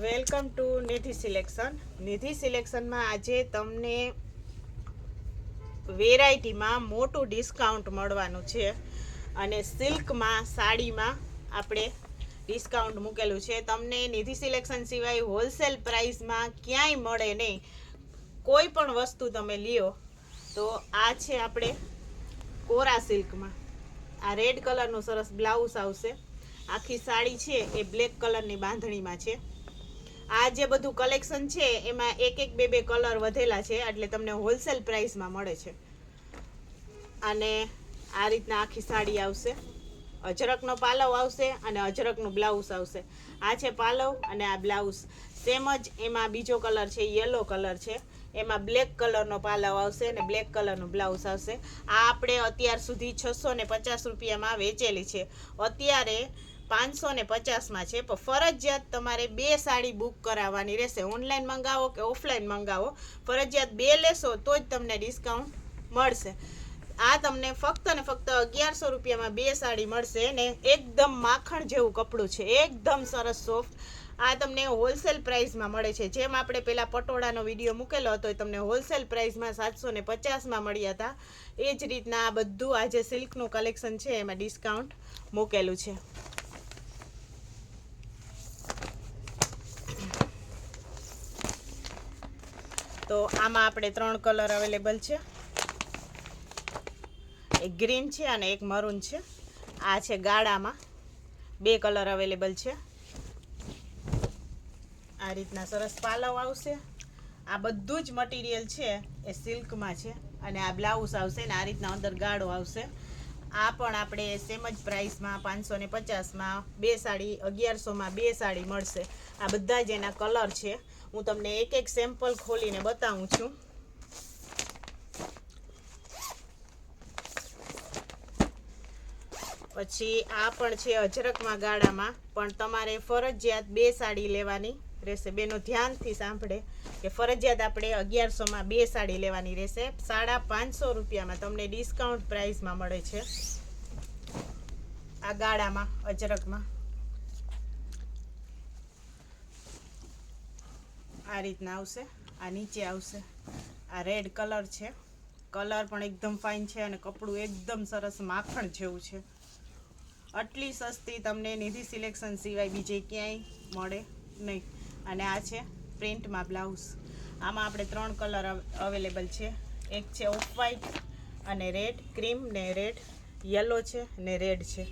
Welcome to Nidhi selection. Nidhi સિલેક્શનમાં આજે તમને વેરાયટીમાં મોટું ડિસ્કાઉન્ટ મળવાનું છે. અને સિલ્કમાં, સાડીમાં આપણે ડિસ્કાઉન્ટ મૂકેલું છે. તમને નિધિ સિલેક્શન સિવાય હોલસેલ પ્રાઇસમાં ક્યાંય મળે નહીં. કોઈ પણ વસ્તુ તમે લ્યો, તો આ છે આપણે કોરા સિલ્કમાં. આ રેડ કલરનું સરસ બ્લાઉઝ આવશે. આખી સાડી છે, એ બ્લેક કલરની બાંધણીમાં છે. આ જે બધું કલેક્શન છે, એમાં એક એક બે બે કલર વધેલા છે, એટલે તમને હોલસેલ પ્રાઇસમાં મળે છે. અને આ રીતના આખી સાડી આવશે. અજરકનો પાલવ આવશે અને અજરકનું બ્લાઉઝ આવશે. આ છે પાલવ અને આ બ્લાઉઝ સેમ જ એમાં બીજો કલર છે યલો કલર છે. એમાં બ્લેક કલરનો પાલવ આવશે અને બ્લેક કલરનું બ્લાઉઝ આવશે. આ આપણે અત્યાર સુધી છસો ને પચાસ રૂપિયામાં વેચેલી છે. અત્યારે પાંચસો ને પચાસમાં છે. પણ ફરજિયાત તમારે બે સાડી બુક કરાવવાની રહેશે. ઓનલાઈન મંગાવો કે ઓફલાઈન મંગાવો. ફરજિયાત બે લેશો તો જ તમને ડિસ્કાઉન્ટ મળશે. આ તમને ફક્ત ને ફક્ત અગિયારસો રૂપિયામાં બે સાડી મળશે ને એકદમ માખણ જેવું કપડું છે. એકદમ સરસ સોફ્ટ આ તમને હોલસેલ પ્રાઇસમાં મળે છે. જેમ આપણે પેલા પટોળાનો વીડિયો મૂકેલો હતો, એ તમને હોલસેલ પ્રાઇસમાં સાતસો ને પચાસમાં મળ્યા હતા. એ જ રીતના આ બધું આ જે સિલ્કનું કલેક્શન છે, એમાં ડિસ્કાઉન્ટ મૂકેલું છે. તો આમાં આપણે ત્રણ કલર અવેલેબલ છે. એક ગ્રીન છે અને એક મરૂન છે. આ છે ગાળામાં. બે કલર અવેલેબલ છે. આ રીતના સરસ પાલવ આવશે. આ બધું જ મટીરિયલ છે એ સિલ્કમાં છે અને આ બ્લાઉઝ આવશે ને આ રીતના અંદર ગાળો આવશે. આ પણ આપણે સેમ જ પ્રાઇસમાં પાંચસો ને પચાસમાં બે સાડી અગિયારસોમાં બે સાડી મળશે. આ બધા જ એના કલર છે. હું તમને એક એક સેમ્પલ ખોલીને બતાવું છું. પછી આ પણ છે અજરકમાં ગાળામાં, પણ તમારે ફરજિયાત બે સાડી લેવાની રહેશે. બેનો ધ્યાનથી સાંભળે કે ફરજિયાત આપણે અગિયારસોમાં બે સાડી લેવાની રહેશે. સાડા પાંચસો રૂપિયામાં તમને ડિસ્કાઉન્ટ પ્રાઇસમાં મળે છે. આ ગાળામાં, અજરકમાં. આ રીતના આવશે, આ નીચે આવશે. આ રેડ કલર છે. કલર પણ એકદમ ફાઇન છે અને કપડું એકદમ સરસ માખણ જેવું છે. આટલી સસ્તી તમને નિધિ સિલેક્શન સિવાય બીજે ક્યાંય મળે નહીં. અને આ છે પ્રિન્ટમાં બ્લાઉઝ આમાં આપણે ત્રણ કલર અવેલેબલ છે. એક છે ઓફ વ્હાઈટ અને રેડ ક્રીમ ને રેડ યલો છે ને રેડ છે.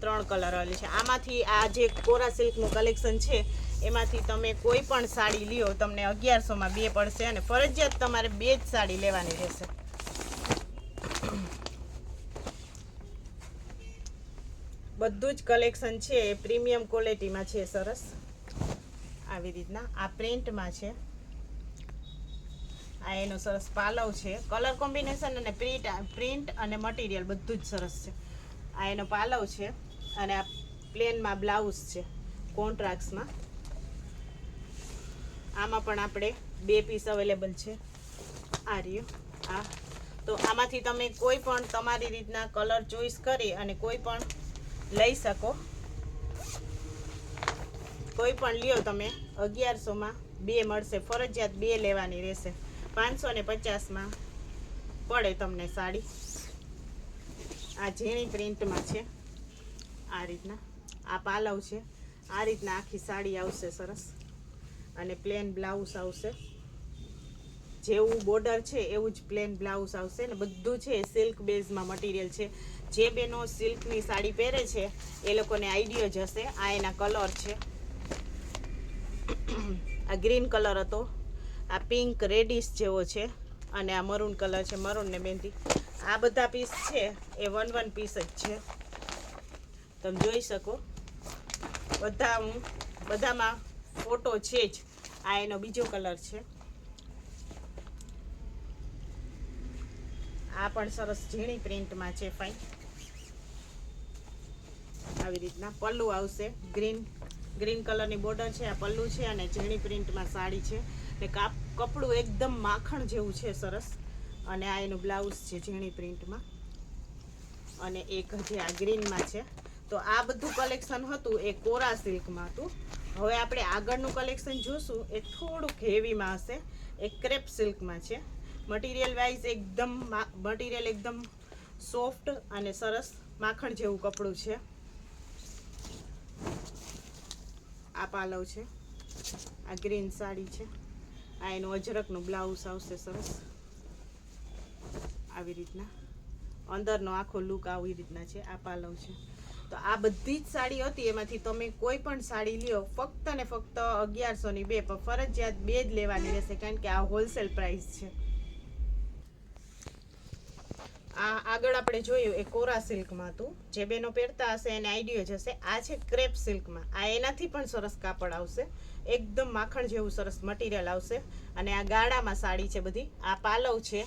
ત્રણ કલર આવેલી છે. આમાંથી આ જે કોરા સિલ્કનું કલેક્શન છે એમાંથી તમે કોઈ પણ સાડી લ્યો, તમને અગિયારસોમાં બે પડશે અને ફરજિયાત તમારે બે જ સાડી લેવાની રહેશે. બધું જ કલેક્શન છે, એ પ્રીમિયમ ક્વોલિટીમાં છે, સરસ. આવી રીતના. આ પ્રિન્ટમાં છે. આ એનો સરસ પાલવ છે. કલર કોમ્બિનેશન અને પ્રિન્ટ પ્રિન્ટ અને મટીરિયલ બધું જ સરસ છે. આ એનો પાલવ છે અને આ પ્લેનમાં બ્લાઉઝ છે કોન્ટ્રાક્ટ્સમાં આમાં પણ આપણે બે પીસ અવેલેબલ છે. આ રહ્યો. આ. તો આમાંથી તમે કોઈ પણ તમારી રીતના કલર ચોઈસ કરી અને કોઈ પણ લઈ શકો. કોઈ પણ લ્યો તમે. અગિયારસોમાં બે મળશે. ફરજિયાત બે લેવાની રહેશે. પાંચસો ને પચાસમાં પડે તમને સાડી. આ ઝીણી પ્રિન્ટમાં છે. આ રીતના. આ પાલવ છે. આ રીતના આખી સાડી આવશે સરસ. અને પ્લેન બ્લાઉઝ આવશે. જેવું બોર્ડર છે, એવું જ પ્લેન બ્લાઉઝ આવશે. ને બધું છે સિલ્ક બેઝમાં મટીરિયલ છે. જે બેનો સિલ્કની સાડી પહેરે છે, એ લોકોને આઈડિયો જ હશે. આ એના કલર છે. આ ગ્રીન કલર હતો. આ પિંક રેડિશ જેવો છે. અને આ મરૂન કલર છે મરૂન ને મહેંદી. આ બધા પીસ છે, એ વન વન પીસ જ છે. તમે જોઈ શકો. બધા હું, બધામાં ફોટો છે જ. આ એનો બીજો કલર છે. આ પણ સરસ ઝીણી પ્રિન્ટમાં છે ફાઈન આવી રીતના પલ્લુ આવશે. ગ્રીન ગ્રીન કલરની બોર્ડર છે, આ પલ્લુ છે અને ઝીણી પ્રિન્ટમાં સાડી છે. ને કાપ, કપડું એકદમ માખણ જેવું છે સરસ. અને આ એનું બ્લાઉઝ છે ઝીણી પ્રિન્ટમાં. અને એક જે આ ગ્રીનમાં છે. તો આ બધું કલેક્શન હતું, એ કોરા સિલ્કમાં હતું. હવે આપણે આગળનું કલેક્શન જોશું. એ થોડુંક હેવીમાં હશે. એ ક્રેપ સિલ્કમાં છે. મટીરિયલ વાઇઝ એકદમ મટીરિયલ એકદમ સોફ્ટ અને સરસ માખણ જેવું કપડું છે. આ પાલવ છે. આ ગ્રીન સાડી છે. આ એનું અજરકનું બ્લાઉઝ આવશે સરસ. આવી રીતના. અંદરનો આખો લુક આવી રીતના છે. આ પાલવ છે. તો આ બધી જ સાડી હતી, એમાંથી તમે કોઈ પણ સાડી લ્યો, ફક્ત ને ફક્ત અગિયારસો ની બે, પણ ફરજિયાત બે જ લેવાની રહેશે, કારણ કે આ હોલસેલ પ્રાઇસ છે. આ આગળ આપણે જોયું, એ કોરા સિલ્કમાં હતું, જે બેનો પહેરતા હશે એને આઈડિયો જશે આ છે ક્રેપ સિલ્કમાં, આ એનાથી પણ સરસ કાપડ આવશે, એકદમ માખણ જેવું સરસ મટીરિયલ આવશે, અને આ ગાળામાં સાડી છે બધી, આ પાલવ છે,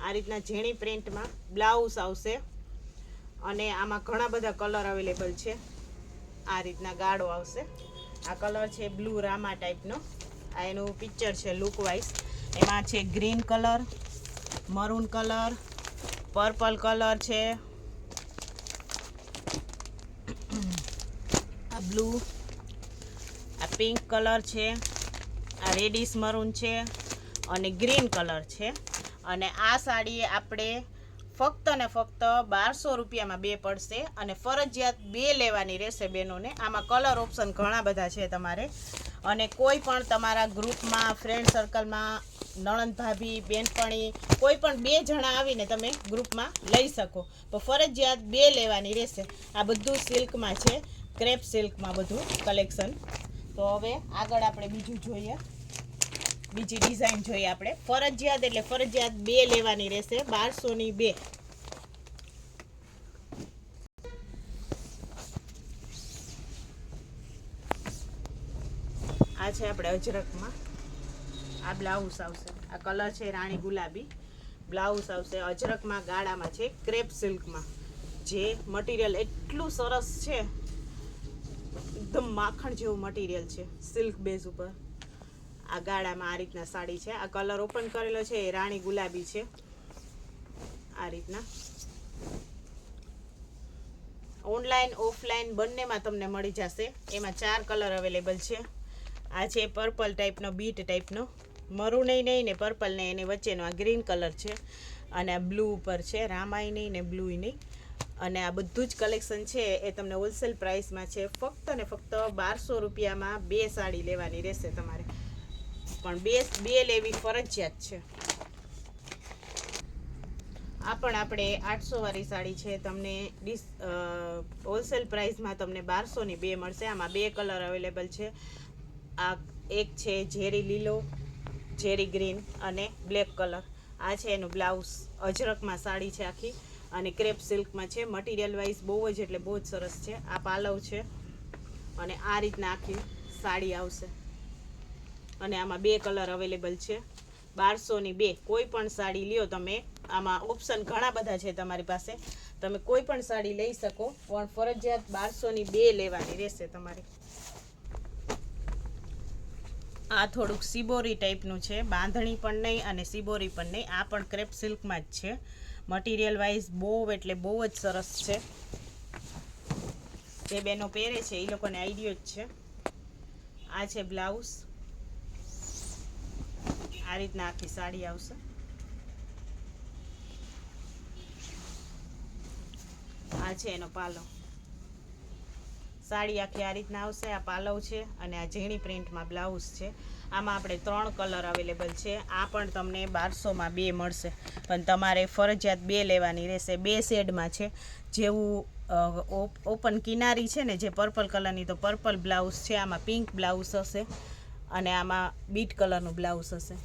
આ રીતના ઝીણી પ્રિન્ટમાં બ્લાઉઝ આવશે અને આમાં ઘણા બધા કલર અવેલેબલ છે. આ રીતના ગાળો આવશે. આ કલર છે બ્લુ રામા ટાઈપનો. આ એનું પિક્ચર છે લુક વાઇઝ એમાં છે green colour maroon colour purple colour છે. આ બ્લુ આ પિંક કલર છે. આ રેડિશ મરૂન છે. અને ગ્રીન કલર છે. અને આ સાડી આપણે ફક્ત ને ફક્ત બારસો રૂપિયામાં બે પડશે અને ફરજિયાત બે લેવાની રહેશે બેનોને આમાં કલર ઓપ્શન ઘણા બધા છે તમારે. અને કોઈ પણ તમારા ગ્રુપમાં ફ્રેન્ડ સર્કલમાં નણંદ ભાભી, બેનપણી, કોઈ પણ બે જણા આવીને તમે ગ્રુપમાં લઈ શકો. તો ફરજિયાત બે લેવાની રહેશે. આ બધું સિલ્કમાં છે. ક્રેપ સિલ્કમાં બધું કલેક્શન તો હવે આગળ આપણે બીજું જોઈએ. બીજી ડિઝાઇન જોઈએ આપણે. ફરજિયાત એટલે ફરજિયાત બે લેવાની રહેશે, બારસોની બે. આ છે આપણે અજરકમાં. આ બ્લાઉઝ આવશે. આ કલર છે રાણી ગુલાબી. બ્લાઉઝ આવશે અજરકમાં, ગાળામાં છે ક્રેપ સિલ્કમાં જે મટીરિયલ એટલું સરસ છે. એકદમ માખણ જેવું મટીરિયલ છે સિલ્ક બેઝ ઉપર. આ ગાળામાં આ રીતના સાડી છે. આ કલર ઓપન કરેલો છે, એ રાણી ગુલાબી છે. આ રીતના. ઓનલાઈન ઓફલાઈન બંનેમાં તમને મળી જશે. એમાં ચાર કલર અવેલેબલ છે. આ છે પર્પલ ટાઈપનો બીટ ટાઈપનો મરૂન નહીં ને પર્પલ નહીં એની વચ્ચેનો આ ગ્રીન કલર છે. અને આ બ્લુ ઉપર છે રામાય નહીં ને બ્લુ નહીં. અને આ બધું જ કલેક્શન છે. એ તમને હોલસેલ પ્રાઇસમાં છે. ફક્ત ને ફક્ત બારસો રૂપિયામાં બે સાડી લેવાની રહેશે તમારે. પણ બે બે લેવી ફરજિયાત છે. આ પણ આપણે આઠસો વાળી સાડી છે, તમને ડિસ હોલસેલ પ્રાઇસમાં તમને બારસોની બે મળશે. આમાં બે કલર અવેલેબલ છે. આ એક છે ઝેરી લીલો, ઝેરી ગ્રીન અને બ્લેક કલર. આ છે એનું બ્લાઉઝ, અજરકમાં સાડી છે આખી અને ક્રેપ સિલ્કમાં છે. મટીરિયલ વાઇઝ બહુ જ એટલે બહુ જ સરસ છે. આ પાલવ છે અને આ રીતના આખી સાડી આવશે. અને આમાં બે કલર અવેલેબલ છે. બારસોની બે. કોઈ પણ સાડી લ્યો તમે. આમાં ઓપ્શન ઘણા બધા છે તમારી પાસે. તમે કોઈ પણ સાડી લઈ શકો, પણ ફરજિયાત બારસોની બે લેવાની રહેશે તમારે. આ થોડુંક સિબોરી ટાઈપનું છે. બાંધણી પણ નહીં અને સિબોરી પણ નહીં. આ પણ ક્રેપ સિલ્કમાં જ છે. મટીરિયલ વાઇઝ બહુ એટલે બહુ જ સરસ છે. જે બેનો પહેરે છે એ લોકોને આઈડિયો જ છે. આ છે બ્લાઉઝ. આ રીતના આખી સાડી આવશે. આ છે એનો પાલવ સાડી આખી આ રીતના આવશે, આ પાલવ છે અને આ ઝીણી પ્રિન્ટમાં બ્લાઉઝ છે. આમાં આપણે ત્રણ કલર અવેલેબલ છે. આ પણ તમને બારસોમાં બે મળશે. પણ તમારે ફરજિયાત બે લેવાની રહેશે. બે શેડમાં છે. જેવું ઓપન કિનારી છે ને, જે પર્પલ કલરની, તો પર્પલ બ્લાઉઝ છે. આમાં પિંક બ્લાઉઝ હશે અને આમાં બીટ કલરનું બ્લાઉઝ હશે.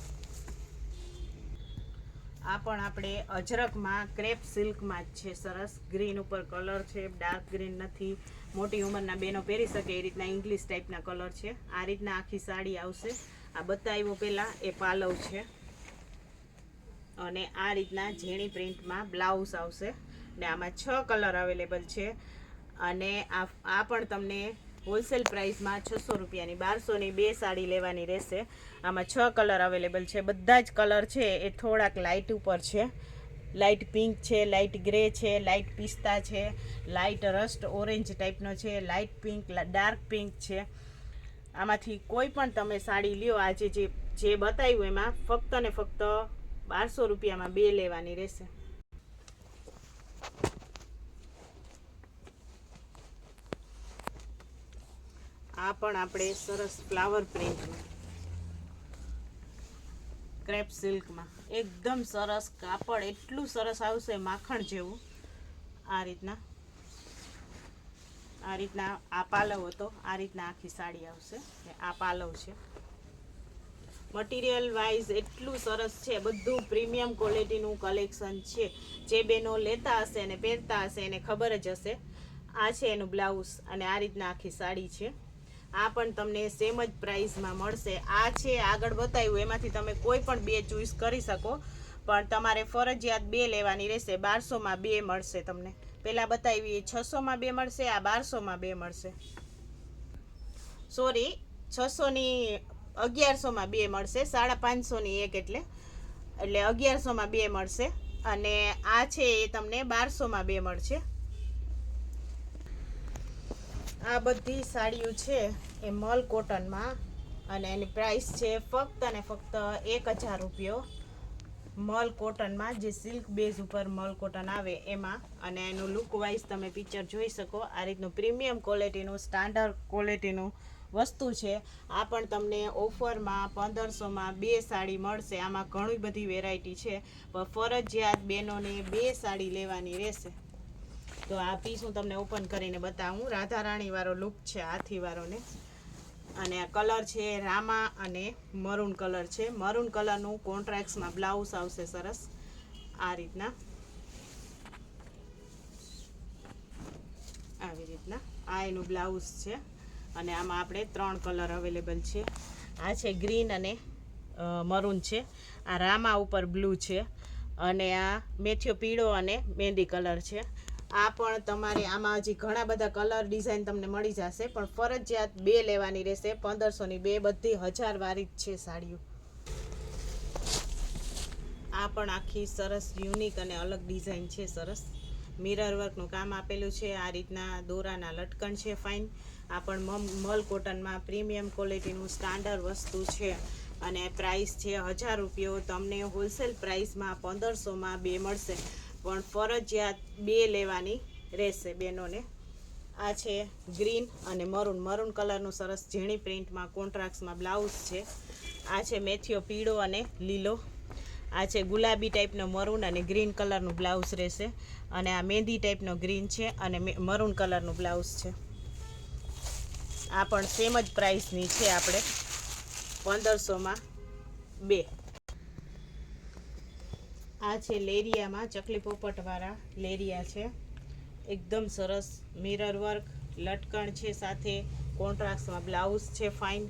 આ પણ આપણે અજરકમાં ક્રેપ સિલ્કમાં જ છે, સરસ. ગ્રીન ઉપર કલર છે, ડાર્ક ગ્રીન નથી. મોટી ઉંમરના બેનો પહેરી શકે એ રીતના ઇંગ્લિશ ટાઈપના કલર છે. આ રીતના આખી સાડી આવશે. આ બતાવ્યો પહેલાં એ પાલવ છે. અને આ રીતના ઝીણી પ્રિન્ટમાં બ્લાઉઝ આવશે. ને આમાં છ કલર અવેલેબલ છે. અને આ આ પણ તમને હોલસેલ પ્રાઇસમાં છસો રૂપિયાની બારસોની બે સાડી લેવાની રહેશે. આમાં છ કલર અવેલેબલ છે. બધા જ કલર છે. એ થોડાક લાઇટ ઉપર છે. લાઇટ પિંક છે લાઇટ ગ્રે છે લાઇટ પિસ્તા છે લાઇટ રસ્ટ ઓરેન્જ ટાઈપનો છે લાઇટ પિંક ડાર્ક પિંક છે. આમાંથી કોઈ પણ તમે સાડી લ્યો, આજે જે જે બતાવ્યું એમાં ફક્ત ને ફક્ત બારસો રૂપિયામાં બે લેવાની રહેશે. આ પણ આપણે સરસ ફ્લાવર પ્રિન્ટમાં ક્રેપ સિલ્કમાં. એકદમ સરસ કાપડ, એટલું સરસ આવશે માખણ જેવું. આ રીતના. આ રીતના આ પાલવ હતો. આ રીતના આખી સાડી આવશે. આ પાલવ છે. મટીરિયલ વાઇઝ એટલું સરસ છે. બધું પ્રીમિયમ ક્વોલિટીનું કલેક્શન છે. જે બેનો લેતા હશે અને પહેરતા હશે એને ખબર જ હશે. આ છે એનું બ્લાઉઝ અને આ રીતના આખી સાડી છે. આ પણ તમને સેમ જ પ્રાઇસમાં મળશે. આ છે આગળ બતાવ્યું, એમાંથી તમે કોઈ પણ બે ચૂઝ કરી શકો. પણ તમારે ફરજિયાત બે લેવાની રહેશે. બારસોમાં બે મળશે તમને. પહેલાં બતાવી એ છસોમાં બે મળશે, આ બારસોમાં બે મળશે. સોરી છસોની અગિયારસોમાં બે મળશે, સાડા પાંચસોની એક એટલે. એટલે અગિયારસોમાં બે મળશે. અને આ છે એ તમને બારસોમાં બે મળશે. આ બધી સાડીઓ છે એ મલ કોટનમાં અને એની પ્રાઇસ છે ફક્ત અને ફક્ત એક હજાર રૂપિયો. મલ કોટનમાં જે સિલ્ક બેઝ ઉપર મલ કોટન આવે એમાં અને એનું લુક વાઇઝ તમે પિક્ચર જોઈ શકો. આ રીતનું પ્રીમિયમ ક્વોલિટીનું સ્ટાન્ડર્ડ ક્વોલિટીનું વસ્તુ છે. આ પણ તમને ઓફરમાં પંદરસોમાં બે સાડી મળશે. આમાં ઘણી બધી વેરાયટી છે. પણ ફરજિયાત બેનોને બે સાડી લેવાની રહેશે. તો આ પીસ હું તમને ઓપન કરીને બતાવું. રાધા રાણી વાળો લુક છે હાથી વાળોને અને આ કલર છે રામા અને મરૂન કલર છે. મરૂન કલરનું કોન્ટ્રાક્ટ્સમાં બ્લાઉઝ આવશે સરસ. આ રીતના. આવી રીતના. આ એનું બ્લાઉઝ છે. અને આમાં આપણે ત્રણ કલર અવેલેબલ છે. આ છે ગ્રીન અને મરૂન છે. આ રામા ઉપર બ્લુ છે. અને આ મેથ્યો પીળો અને મહેંદી કલર છે. આ પણ તમારે આમાં હજી ઘણા બધા કલર ડિઝાઇન તમને મળી જશે, પણ ફરજિયાત બે લેવાની રહેશે. પંદરસોની બે બધી હજાર વાળી જ છે સાડીઓ. આ પણ આખી સરસ યુનિક અને અલગ ડિઝાઇન છે સરસ. મિરર વર્કનું કામ આપેલું છે, આ રીતના દોરાના લટકણ છે ફાઇન આ પણ મલ કોટનમાં પ્રીમિયમ ક્વોલિટીનું સ્ટાન્ડર્ડ વસ્તુ છે. અને પ્રાઇસ છે હજાર રૂપિયો. તમને હોલસેલ પ્રાઇસમાં પંદરસોમાં બે મળશે. પણ ફરજિયાત બે લેવાની રહેશે બેનોને. આ છે ગ્રીન અને મરૂન. મરૂન કલરનું સરસ ઝીણી પ્રિન્ટમાં કોન્ટ્રાક્ટ્સમાં બ્લાઉઝ છે. આ છે મેથીઓ પીળો અને લીલો. આ છે ગુલાબી ટાઈપનો મરૂન અને ગ્રીન કલરનું બ્લાઉઝ રહેશે. અને આ મહેંદી ટાઈપનો ગ્રીન છે અને મરૂન કલરનું બ્લાઉઝ છે. આ પણ સેમ જ પ્રાઇસની છે આપણે પંદરસોમાં બે. આ છે લેરિયામાં, ચકલી પોપટવાળા લેરિયા છે. એકદમ સરસ મિરર વર્ક લટકણ છે સાથે કોન્ટ્રાક્ટમાં બ્લાઉઝ છે ફાઇન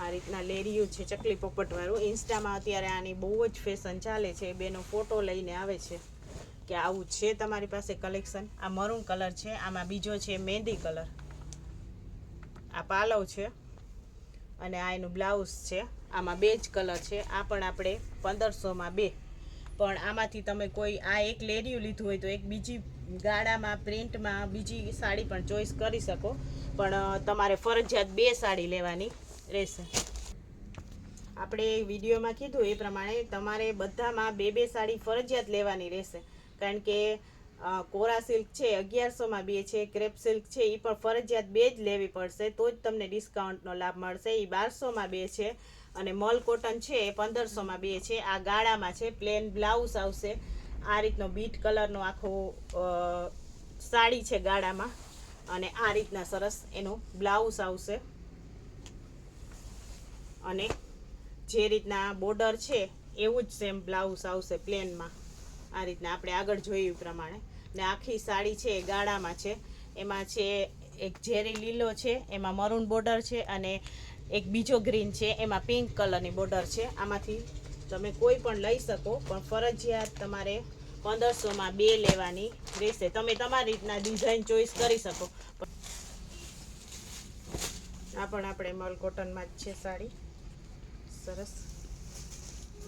આ રીતના લેરિયું છે ચકલી પોપટવાળું. ઇન્સ્ટામાં અત્યારે આની બહુ જ ફેશન ચાલે છે. બેનો ફોટો લઈને આવે છે કે આવું છે તમારી પાસે કલેક્શન આ મરૂન કલર છે, આમાં બીજો છે મહેંદી કલર આ પાલવ છે અને આ એનું બ્લાઉઝ છે. આમાં બે જ કલર છે. આ પણ આપણે પંદરસોમાં બે પણ આમાંથી તમે કોઈ, આ એક લેરિયું લીધું હોય તો એક બીજી ગાળામાં, પ્રિન્ટમાં બીજી સાડી પણ ચોઈસ કરી શકો. પણ તમારે ફરજિયાત બે સાડી લેવાની રહેશે. આપણે વિડીયોમાં કીધું એ પ્રમાણે તમારે બધામાં બે બે સાડી ફરજિયાત લેવાની રહેશે. કારણ કે કોરા સિલ્ક છે, અગિયારસોમાં બે છે, ક્રેપ સિલ્ક છે એ પણ ફરજિયાત બે જ લેવી પડશે, તો જ તમને ડિસ્કાઉન્ટનો લાભ મળશે. એ બારસોમાં બે છે અને મલ કોટન છે એ પંદરસોમાં બે છે. આ ગાળામાં છે, પ્લેન બ્લાઉઝ આવશે. આ રીતનો બીટ કલરનો આખો સાડી છે ગાળામાં. અને આ રીતના સરસ એનું બ્લાઉઝ આવશે. અને જે રીતના બોર્ડર છે, એવું જ સેમ બ્લાઉઝ આવશે પ્લેનમાં. આ રીતના આપણે આગળ જોયું પ્રમાણે. ને આખી સાડી છે એ ગાળામાં છે. એમાં છે એક ઝેરી લીલો છે, એમાં મરૂન બોર્ડર છે અને એક બીજો ગ્રીન છે, એમાં પિંક કલરની બોર્ડર છે. આમાંથી તમે કોઈ પણ લઈ શકો, પણ ફરજિયાત તમારે પંદરસોમાં બે લેવાની રહેશે. તમે તમારી રીતના ડિઝાઇન ચોઈસ કરી શકો. આ પણ આપણે મલ કોટનમાં જ છે સાડી. સરસ.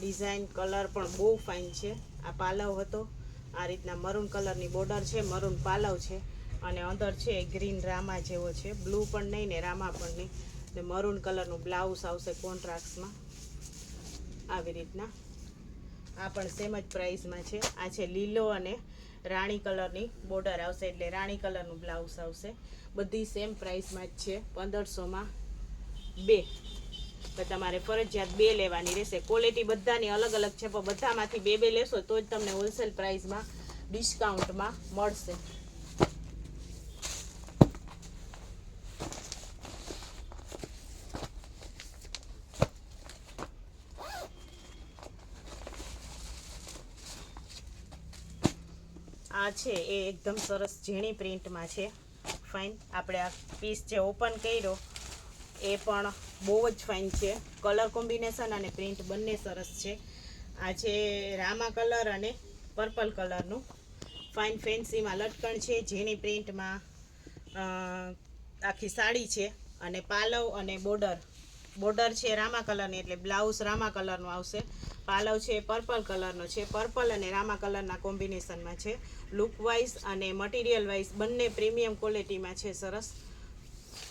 ડિઝાઇન કલર પણ બહુ ફાઇન છે. આ પાલવ હતો. આ રીતના મરૂન કલરની બોર્ડર છે, મરૂન પાલવ છે. અને અંદર છે ગ્રીન રામા જેવો છે. બ્લુ પણ નહીં ને રામા પણ નહીં. ને મરૂન કલરનું બ્લાઉઝ આવશે કોન્ટ્રાક્ટ્સમાં આવી રીતના. આ પણ સેમ જ પ્રાઇસમાં છે. આ છે લીલો અને રાણી કલરની બોર્ડર આવશે એટલે રાણી કલરનું બ્લાઉઝ આવશે. બધી સેમ પ્રાઇસમાં જ છે. પંદરસોમાં બે. તો તમારે ફરજિયાત બે લેવાની રહેશે. ક્વોલિટી બધાની અલગ અલગ છે, પણ બધામાંથી બે બે લેશો તો જ તમને હોલસેલ પ્રાઇસમાં ડિસ્કાઉન્ટમાં મળશે આ છે એ એકદમ સરસ ઝીણી પ્રિન્ટમાં છે. ફાઇન આપણે આ પીસ જે ઓપન કર્યો, એ પણ બહુ જ ફાઇન છે. કલર કોમ્બિનેશન અને પ્રિન્ટ બંને સરસ છે. આ છે રામા કલર અને પર્પલ કલરનું ફાઇન ફેન્સીમાં લટકણ છે, ઝીણી પ્રિન્ટમાં આખી સાડી છે અને પાલવ અને બોર્ડર બોર્ડર છે રામા કલરની, એટલે બ્લાઉઝ રામા કલરનું આવશે. પાલવ છે એ પર્પલ કલરનો છે. પર્પલ અને રામા કલરના કોમ્બિનેશનમાં છે. લુક વાઇઝ અને મટીરિયલ વાઇઝ બંને પ્રીમિયમ ક્વોલિટીમાં છે સરસ.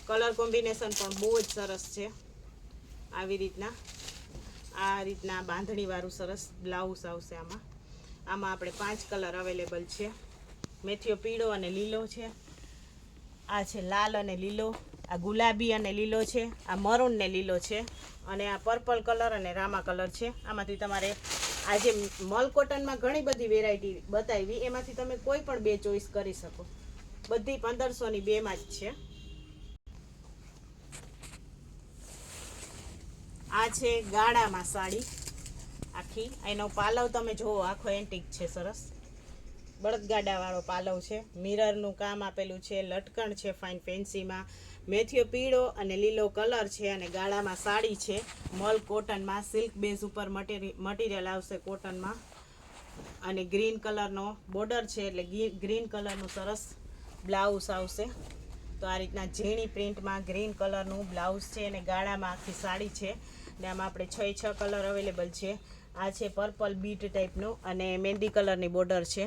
કલર કોમ્બિનેશન પણ બહુ જ સરસ છે. આવી રીતના. આ રીતના બાંધણીવાળું સરસ બ્લાઉઝ આવશે આમાં. આમાં આપણે પાંચ કલર અવેલેબલ છે. મેથીઓ પીળો અને લીલો છે. આ છે લાલ અને લીલો. આ ગુલાબી અને લીલો છે, આ મરૂન ને લીલો છે, અને આ પર્પલ કલર અને રામા કલર છે. આમાંથી તમારે આ જે મલ કોટનમાં ઘણી બધી વેરાયટી બતાવી, એમાંથી તમે કોઈ પણ બે ચોઈસ કરી શકો. બધી પંદરસોની બેમાં જ છે. આ છે ગાળામાં સાડી. આખી, એનો પાલવ તમે જુઓ આખો એન્ટિક છે, સરસ. બળદગાડાવાળો પાલવ છે. મિરરનું કામ આપેલું છે, લટકણ છે ફાઇન ફેન્સીમાં મેથીઓ પીળો અને લીલો કલર છે અને ગાળામાં સાડી છે. મલ કોટનમાં સિલ્ક બેઝ ઉપર મટીરિયલ આવશે કોટનમાં. અને ગ્રીન કલરનો બોર્ડર છે એટલે ગ્રીન કલરનું સરસ બ્લાઉઝ આવશે. તો આ રીતના ઝીણી પ્રિન્ટમાં ગ્રીન કલરનું બ્લાઉઝ છે અને ગાળામાં આખી સાડી છે. ને આમાં આપણે છ છ કલર અવેલેબલ છે. આ છે પર્પલ બીટ ટાઈપનું અને મહેંદી કલરની બોર્ડર છે.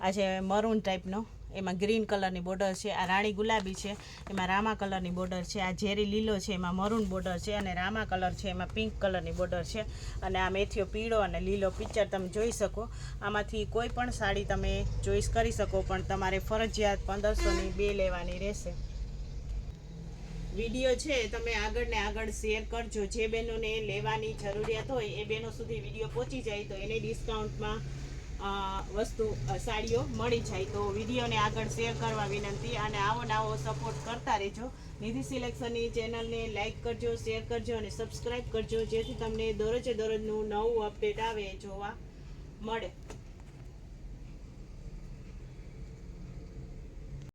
આ છે મરૂન ટાઈપનો. એમાં ગ્રીન કલરની બોર્ડર છે, આ રાણી ગુલાબી છે, એમાં રામા કલરની બોર્ડર છે, આ ઝેરી લીલો છે, એમાં મરૂન બોર્ડર છે અને રામા કલર છે, એમાં પિંક કલરની બોર્ડર છે અને આ મેથીઓ પીળો અને લીલો પિક્ચર તમે જોઈ શકો. આમાંથી કોઈ પણ સાડી તમે ચોઈસ કરી શકો, પણ તમારે ફરજિયાત પંદરસોની બે લેવાની રહેશે. વીડિયો છે, તમે આગળ ને આગળ શેર કરજો. જે બહેનોને લેવાની જરૂરિયાત હોય, એ બહેનો સુધી વીડિયો પહોંચી જાય તો એને ડિસ્કાઉન્ટમાં વસ્તુ સાડીઓ મળી જાય તો વિડીયોને આગળ શેર કરવા વિનંતી અને આવો નાવો સપોર્ટ કરતા રહેજો. નિધિ સિલેક્શનની ચેનલને લાઇક કરજો શેર કરજો અને સબસ્ક્રાઈબ કરજો, જેથી તમને દરરોજે દરરોજનું નવું અપડેટ આવે જોવા મળે.